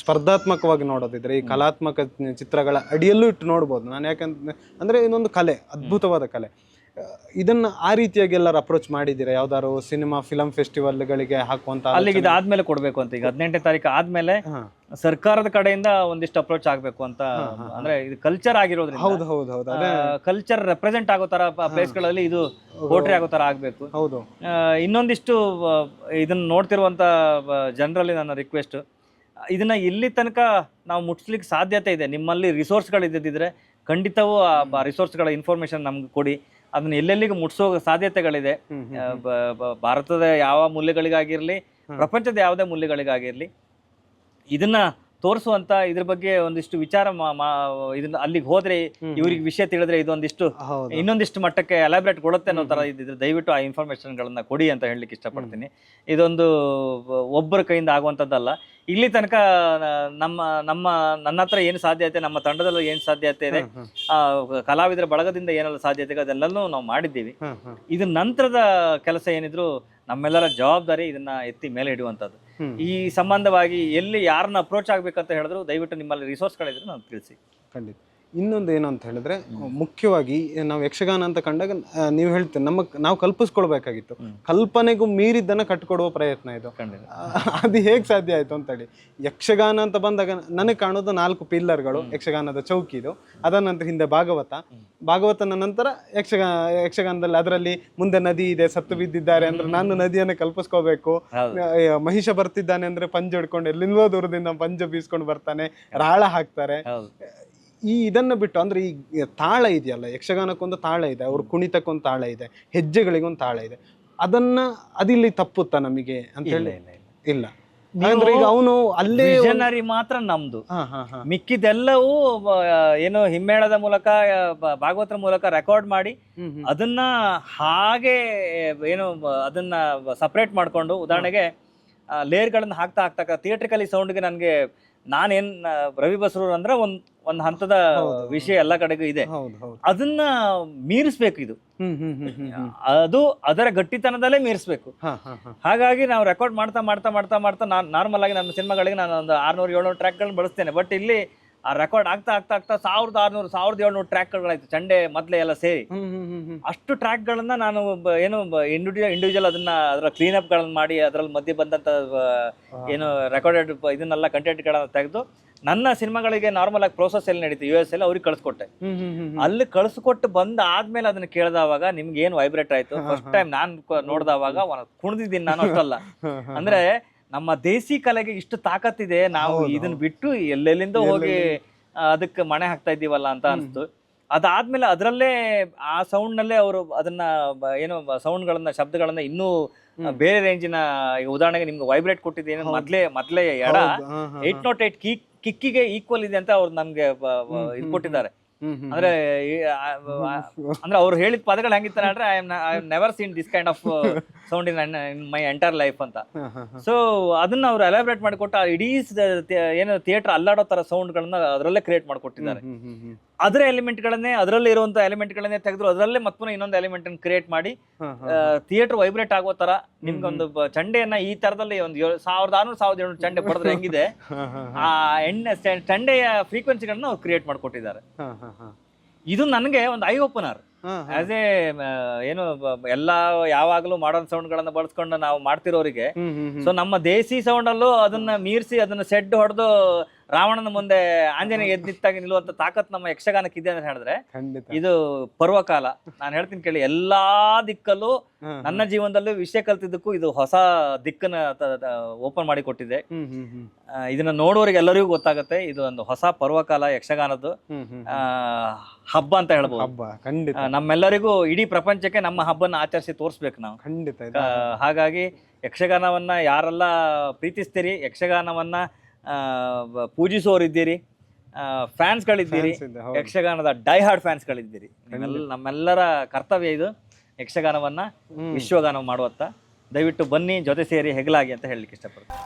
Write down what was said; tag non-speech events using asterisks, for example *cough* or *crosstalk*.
ಸ್ಪರ್ಧಾತ್ಮಕವಾಗಿ ನೋಡೋದಿದ್ರೆ ಈ ಕಲಾತ್ಮಕ ಚಿತ್ರಗಳ ಅಡಿಯಲ್ಲೂ ಇಟ್ಟು ನೋಡ್ಬೋದು. ನಾನು ಯಾಕಂತ ಅಂದರೆ ಇನ್ನೊಂದು ಕಲೆ ಅದ್ಭುತವಾದ ಕಲೆ. ಇದನ್ನ ಆ ರೀತಿಯಾಗಿ ಎಲ್ಲರೂ ಅಪ್ರೋಚ್ ಮಾಡಿದ್ದೀರಾ? ಯಾವ್ದಾದ್ರು ಸಿನಿಮಾ ಫಿಲಂ ಫೆಸ್ಟಿವಲ್ ಗಳಿಗೆ ಹಾಕುವಂತ ಅಲ್ಲಿಗೆ ಇದು ಆದ್ಮೇಲೆ ಕೊಡ್ಬೇಕು ಅಂತ ಈಗ ಹದಿನೆಂಟನೇ ತಾರೀಕು ಆದ್ಮೇಲೆ. ಸರ್ಕಾರದ ಕಡೆಯಿಂದ ಒಂದಿಷ್ಟು ಅಪ್ರೋಚ್ ಆಗ್ಬೇಕು ಅಂತ ಅಂದ್ರೆ ಇದು ಕಲ್ಚರ್ ಆಗಿರೋದ್ರಿಂದ. ಹೌದು ಹೌದು ಹೌದು. ಕಲ್ಚರ್ ರೆಪ್ರೆಸೆಂಟ್ ಆಗೋ ತರ ಪ್ಲೇಸ್ಗಳಲ್ಲಿ ಇದು ಪೋಟ್ರಿ ಆಗೋ ತರ ಆಗ್ಬೇಕು. ಹೌದು. ಇನ್ನೊಂದಿಷ್ಟು ಇದನ್ನ ನೋಡ್ತಿರುವಂತ ಜನರಲ್ಲಿ ನನ್ನ ರಿಕ್ವೆಸ್ಟ್ ಇದನ್ನ ಇಲ್ಲಿ ತನಕ ನಾವು ಮುಟ್ಸ್ಲಿಕ್ಕೆ ಸಾಧ್ಯತೆ ಇದೆ. ನಿಮ್ಮಲ್ಲಿ ರಿಸೋರ್ಸ್ಗಳು ಇದ್ದಿದ್ರೆ ಖಂಡಿತವೂ ಆ ರಿಸೋರ್ಸ್ಗಳ ಇನ್ಫಾರ್ಮೇಶನ್ ನಮ್ಗೆ ಕೊಡಿ. ಅದನ್ನ ಎಲ್ಲೆಲ್ಲಿಗೆ ಮುಟ್ಸೋ ಸಾಧ್ಯತೆಗಳಿದೆ. ಹ್ಮ್, ಹ್ಮ್, ಆ, ಬ- ಬ- ಭಾರತದ ಯಾವ ಮೂಲೆಗಳಿಗಾಗಿರ್ಲಿ ಪ್ರಪಂಚದ ಯಾವುದೇ ಮೂಲೆಗಳಿಗಾಗಿರ್ಲಿ ಇದನ್ನ ತೋರಿಸುವಂತ ಇದ್ರ ಬಗ್ಗೆ ಒಂದಿಷ್ಟು ವಿಚಾರ ಮಾ- ಮಾ- ಇದನ್ನ ಅಲ್ಲಿಗೆ ಹೋದ್ರೆ ಇವ್ರಿಗೆ ವಿಷಯ ತಿಳಿದ್ರೆ ಇದೊಂದಿಷ್ಟು ಹೌದು. ಇನ್ನೊಂದಿಷ್ಟು ಮಟ್ಟಕ್ಕೆ ಎಲಾಬ್ರೇಟ್ ಕೊಡುತ್ತೆ ಅನ್ನೋ ತರ ಇದ್ದಿದ್ರೆ ದಯವಿಟ್ಟು ಆ ಇನ್ಫಾರ್ಮೇಶನ್ಗಳನ್ನ ಕೊಡಿ ಅಂತ ಹೇಳಲಿಕ್ಕೆ ಇಷ್ಟಪಡ್ತೀನಿ. ಇದೊಂದು ಒಬ್ಬರ ಕೈಯಿಂದ ಆಗುವಂಥದ್ದಲ್ಲ. ಇಲ್ಲಿ ತನಕ ನಮ್ಮ ನಮ್ಮ ನನ್ನ ಹತ್ರ ಏನು ಸಾಧ್ಯತೆ ನಮ್ಮ ತಂಡದಲ್ಲೂ ಏನು ಸಾಧ್ಯತೆ ಇದೆ ಆ, ಕಲಾವಿದರ ಬಳಗದಿಂದ ಏನೆಲ್ಲ ಸಾಧ್ಯತೆ ಇದೆ ಅದೆಲ್ಲನೂ ನಾವು ಮಾಡಿದ್ದೀವಿ. ಇದ್ರ ನಂತರದ ಕೆಲಸ ಏನಿದ್ರು ನಮ್ಮೆಲ್ಲರ ಜವಾಬ್ದಾರಿ ಇದನ್ನ ಎತ್ತಿ ಮೇಲೆ ಇಡುವಂಥದ್ದು ಈ ಸಂಬಂಧವಾಗಿ ಎಲ್ಲಿ ಯಾರನ್ನ ಅಪ್ರೋಚ್ ಆಗ್ಬೇಕಂತ ಹೇಳಿದ್ರು ದಯವಿಟ್ಟು ನಿಮ್ಮಲ್ಲಿ ರಿಸೋರ್ಸ್ಗಳಿದ್ರೆ ನಾನು ತಿಳಿಸಿ. ಖಂಡಿತ. ಇನ್ನೊಂದು ಏನು ಅಂತ ಹೇಳಿದ್ರೆ ಮುಖ್ಯವಾಗಿ ನಾವು ಯಕ್ಷಗಾನ ಅಂತ ಕಂಡಾಗ ನೀವು ಹೇಳ್ತೀರಿ ನಮ್ಮ ನಾವು ಕಲ್ಪಿಸ್ಕೊಳ್ಬೇಕಾಗಿತ್ತು. ಕಲ್ಪನೆಗೂ ಮೀರಿದ್ದನ್ನ ಕಟ್ಕೊಡುವ ಪ್ರಯತ್ನ ಇದು. ಅದು ಹೇಗೆ ಸಾಧ್ಯ ಆಯ್ತು ಅಂತೇಳಿ. ಯಕ್ಷಗಾನ ಅಂತ ಬಂದಾಗ ನನಗೆ ಕಾಣೋದು ನಾಲ್ಕು ಪಿಲ್ಲರ್ಗಳು ಯಕ್ಷಗಾನದ ಚೌಕಿ ಇದು. ಅದರ ನಂತರ ಹಿಂದೆ ಭಾಗವತ. ಭಾಗವತನ ನಂತರ ಯಕ್ಷಗಾನ ಯಕ್ಷಗಾನದಲ್ಲಿ ಅದರಲ್ಲಿ ಮುಂದೆ ನದಿ ಇದೆ ಸತ್ತು ಬಿದ್ದಿದ್ದಾರೆ ಅಂದ್ರೆ ನಾನು ನದಿಯನ್ನು ಕಲ್ಪಿಸ್ಕೋಬೇಕು. ಮಹಿಷ ಬರ್ತಿದ್ದಾನೆ ಅಂದ್ರೆ ಪಂಜ ಹಿಡ್ಕೊಂಡು ಎಲ್ಲಿಂದೋ ದೂರದಿಂದ ಪಂಜ ಬೀಸ್ಕೊಂಡು ಬರ್ತಾನೆ ರಾಳ ಹಾಕ್ತಾರೆ. ಈ ಇದನ್ನ ಬಿಟ್ಟು ಅಂದ್ರೆ ಈ ತಾಳ ಇದೆಯಲ್ಲ ಯಕ್ಷಗಾನಕ್ಕೊಂದು ತಾಳ ಇದೆ ಅವ್ರ ಕುಣಿತಕ್ಕೊಂದು ತಾಳ ಇದೆ ಹೆಜ್ಜೆಗಳಿಗೊಂದು ತಾಳ ಇದೆ. ಅದನ್ನ ಅದಿಲ್ಲಿ ತಪ್ಪುತ್ತಾ ನಮಗೆ ಅಂತ ಹೇಳಿ? ಇಲ್ಲ ಅಂದ್ರೆ ಈಗ ಅವನು ಅಲ್ಲೇ ಜನರಿ ಮಾತ್ರ ನಮ್ದು. ಮಿಕ್ಕಿದೆಲ್ಲವೂ ಏನು ಹಿಮ್ಮೇಳದ ಮೂಲಕ ಭಾಗವತರ ಮೂಲಕ ರೆಕಾರ್ಡ್ ಮಾಡಿ. ಅದನ್ನ ಹಾಗೆ ಏನು ಅದನ್ನ ಸಪ್ರೇಟ್ ಮಾಡ್ಕೊಂಡು ಉದಾಹರಣೆಗೆ ಲೇಯರ್ಗಳನ್ನು ಹಾಕ್ತಾ ಹಾಕ್ತಾ ಥಿಯೇಟ್ರಿಕಲಿ ಸೌಂಡ್ಗೆ ನನಗೆ ನಾನೇನ್ ರವಿ ಬಸರೂರ್ ಅಂದ್ರೆ ಒಂದ್ ಒಂದ್ ಹಂತದ ವಿಷಯ ಎಲ್ಲ ಕಡೆಗೂ ಇದೆ. ಅದನ್ನ ಮೀರಿಸ್ಬೇಕು ಇದು. ಅದು ಅದರ ಗಟ್ಟಿತನದಲ್ಲೇ ಮೀರಿಸ್ಬೇಕು. ಹಾಗಾಗಿ ನಾವು ರೆಕಾರ್ಡ್ ಮಾಡ್ತಾ ಮಾಡ್ತಾ ಮಾಡ್ತಾ ಮಾಡ್ತಾ ನಾನು ನಾರ್ಮಲ್ ಆಗಿ ನಮ್ಮ ಸಿನಿಮಾಗಳಿಗೆ ನಾನು ಒಂದು ಆರ್ನೂರು ಏಳ್ನೂರು ಟ್ರ್ಯಾಕ್ಗಳನ್ನ ಬಳಸ್ತೇನೆ. ಬಟ್ ಇಲ್ಲಿ ಆ ರೆಕಾರ್ಡ್ ಆಗ್ತಾ ಆಗ್ತಾ ಆಗ್ತಾ ಸಾವಿರದ ಆರ್ನೂರು ಸಾವಿರದ ಏಳ್ನೂರು ಟ್ರ್ಯಾಕ್ಗಳಾಯ್ತು ಚಂಡೆ ಮೊದಲೇ ಎಲ್ಲ ಸೇರಿ. ಅಷ್ಟು ಟ್ರ್ಯಾಕ್ಗಳನ್ನ ನಾನು ಏನು ಇಂಡಿವಿಜುವಲ್ ಇಂಡಿವಿಜುವಲ್ ಅದನ್ನ ಅದರ ಕ್ಲೀನಪ್ಗಳನ್ನ ಮಾಡಿ ಅದರಲ್ಲಿ ಮಧ್ಯೆ ಬಂದಂತ ಏನು ರೆಕಾರ್ಡೆಡ್ ಇದನ್ನೆಲ್ಲ ಕಂಟೆಂಟ್ಗಳನ್ನ ತೆಗೆದು ನನ್ನ ಸಿನಿಮಾಗಳಿಗೆ ನಾರ್ಮಲ್ ಆಗಿ ಪ್ರೋಸೆಸ್ ಎಲ್ಲಿ ನಡೀತು ಯು ಎಸ್ ಎಲ್ಲ ಅವ್ರಿಗೆ ಕಳಿಸ್ಕೊಟ್ಟೆ. ಅಲ್ಲಿ ಕಳಿಸ್ಕೊಟ್ಟು ಬಂದ ಆದ್ಮೇಲೆ ಅದನ್ನ ಕೇಳಿದವಾಗ ನಿಮ್ಗೆ ಏನು ವೈಬ್ರೇಟ್ ಆಯ್ತು ಫಸ್ಟ್ ಟೈಮ್ ನಾನು ನೋಡಿದವಾಗ ಕುಣಿದಿದ್ದೀನಿ ನಾನು ಅಷ್ಟಲ್ಲ. ಅಂದ್ರೆ ನಮ್ಮ ದೇಸಿ ಕಲೆಗೆ ಇಷ್ಟು ತಾಕತ್ತಿದೆ ನಾವು ಇದನ್ನ ಬಿಟ್ಟು ಎಲ್ಲೆಲ್ಲಿಂದ ಹೋಗಿ ಅದಕ್ಕೆ ಮಣೆ ಹಾಕ್ತಾ ಇದ್ದೀವಲ್ಲ ಅಂತ ಅನಿಸ್ತು. ಅದಾದ್ಮೇಲೆ ಅದರಲ್ಲೇ ಆ ಸೌಂಡ್ ನಲ್ಲೇ ಅವರು ಅದನ್ನ ಏನು ಸೌಂಡ್ಗಳನ್ನ ಶಬ್ದಗಳನ್ನ ಇನ್ನೂ ಬೇರೆ ರೇಂಜಿನ ಉದಾಹರಣೆಗೆ ನಿಮ್ಗೆ ವೈಬ್ರೇಟ್ ಕೊಟ್ಟಿದ್ದೀನಿ ಮೊದ್ಲೇ ಮೊದ್ಲೇ ಎಡ ಏಟ್ ನಾಟ್ ಏಟ್ ಕಿಕ್ ಕಿಕ್ಕಿಗೆ ಈಕ್ವಲ್ ಇದೆ ಅಂತ ಅವ್ರು ನಮ್ಗೆ ಇದು ಕೊಟ್ಟಿದ್ದಾರೆ. ಅಂದ್ರೆ ಅಂದ್ರೆ ಅವ್ರು ಹೇಳಿದ ಪದಗಳು ಹೆಂಗಿತ್ತ ಅಂದ್ರೆ I am never seen this kind of sound in in my entire life ಅಂತ. ಸೊ ಅದನ್ನ ಅವ್ರು ಎಲಾಬ್ರೇಟ್ ಮಾಡಿಕೊಟ್ಟು ಇಡೀ ಏನು ಥಿಯೇಟರ್ ಅಲ್ಲಾಡೋ ತರ ಸೌಂಡ್ಗಳನ್ನ ಅದರಲ್ಲೇ ಕ್ರಿಯೇಟ್ ಮಾಡಿಕೊಟ್ಟಿದ್ದಾರೆ. ಅದರ ಎಲಿಮೆಂಟ್ಗಳನ್ನೇ ಅದರಲ್ಲಿ ಇರುವಂತ ಎಲಿಮೆಂಟ್ಗಳನ್ನೇ ತೆಗೆದ್ರು ಅದರಲ್ಲೇ ಮತ್ತೆ ಇನ್ನೊಂದು ಎಲಿಮೆಂಟ್ ಅನ್ನು ಕ್ರಿಯೇಟ್ ಮಾಡಿ. ಥಿಯೇಟರ್ ವೈಬ್ರೇಟ್ ಆಗೋ ತರ ನಿಮ್ಗೆ ಒಂದು ಚಂಡೆಯನ್ನ ಈ ತರದಲ್ಲಿ ಒಂದು ಸಾವಿರದ ಆರ್ನೂರು ಸಾವಿರದ ಏಳ್ನೂರು ಚಂಡೆ ಪಡೆದ್ರೆ ಹೆಂಗಿದೆ *laughs* ಆ ಎಣ್ಣೆ ಚಂಡೆಯ ಫ್ರೀಕ್ವೆನ್ಸಿಗಳನ್ನ ಅವ್ರು ಕ್ರಿಯೇಟ್ ಮಾಡಿಕೊಟ್ಟಿದ್ದಾರೆ. ಇದು ನನಗೆ ಒಂದು ಐ ಓಪನರ್. ಆಸ್ ಎ ಏನು ಎಲ್ಲಾ ಯಾವಾಗಲೂ ಮಾಡರ್ನ್ ಸೌಂಡ್ಗಳನ್ನ ಬಳಸ್ಕೊಂಡು ನಾವು ಮಾಡ್ತಿರೋರಿಗೆ. ಸೊ ನಮ್ಮ ದೇಸಿ ಸೌಂಡ್ ಅಲ್ಲೂ ಅದನ್ನ ಮೀರಿಸಿ ಅದನ್ನ ಸೆಡ್ ಹೊಡೆದು ರಾವಣನ ಮುಂದೆ ಆಂಜನೇಯ ಎದ್ದಿತ್ತಾಗಿ ನಿಲ್ಲುವಂತ ತಾಕತ್ ನಮ್ಮ ಯಕ್ಷಗಾನಕ್ಕೆ ಇದೆ ಅಂತ ಹೇಳಿದ್ರೆ ಇದು ಪರ್ವಕಾಲ. ನಾನು ಹೇಳ್ತೀನಿ ಕೇಳಿ ಎಲ್ಲಾ ದಿಕ್ಕಲ್ಲೂ ನನ್ನ ಜೀವನದಲ್ಲೂ ವಿಷಯ ಕಲ್ತಿದ್ದಕ್ಕೂ ಇದು ಹೊಸ ದಿಕ್ಕನ್ನ ಓಪನ್ ಮಾಡಿ ಕೊಟ್ಟಿದೆ. ಇದನ್ನ ನೋಡೋರಿಗೆ ಎಲ್ಲರಿಗೂ ಗೊತ್ತಾಗುತ್ತೆ ಇದು ಒಂದು ಹೊಸ ಪರ್ವಕಾಲ ಯಕ್ಷಗಾನದ್ದು. ಹಬ್ಬ ಅಂತ ಹೇಳ್ಬೋದು. ಹಬ್ಬ ಖಂಡಿತ. ನಮ್ಮೆಲ್ಲರಿಗೂ ಇಡೀ ಪ್ರಪಂಚಕ್ಕೆ ನಮ್ಮ ಹಬ್ಬನ ಆಚರಿಸಿ ತೋರಿಸ್ಬೇಕು ನಾವು. ಖಂಡಿತ ಹಾಗಾಗಿ ಯಕ್ಷಗಾನವನ್ನ ಯಾರೆಲ್ಲ ಪ್ರೀತಿಸ್ತೀರಿ ಯಕ್ಷಗಾನವನ್ನ ಪೂಜಿಸೋರಿದ್ದೀರಿ ಫ್ಯಾನ್ಸ್ಗಳಿದ್ದೀರಿ. ಯಕ್ಷಗಾನದ ಡೈ ಹಾರ್ಡ್ ಫ್ಯಾನ್ಸ್ಗಳಿದ್ದೀರಿ ಗಳಿದ್ದೀರಿ ನಮ್ಮೆಲ್ಲರ ಕರ್ತವ್ಯ ಇದು. ಯಕ್ಷಗಾನವನ್ನ ವಿಶ್ವಗಾನ ಮಾಡುವತ್ತ. ದಯವಿಟ್ಟು ಬನ್ನಿ ಜೊತೆ ಸೇರಿ ಹೆಗಲಾಗಿ ಅಂತ ಹೇಳಲಿಕ್ಕೆ ಇಷ್ಟಪಡ್ತೀನಿ.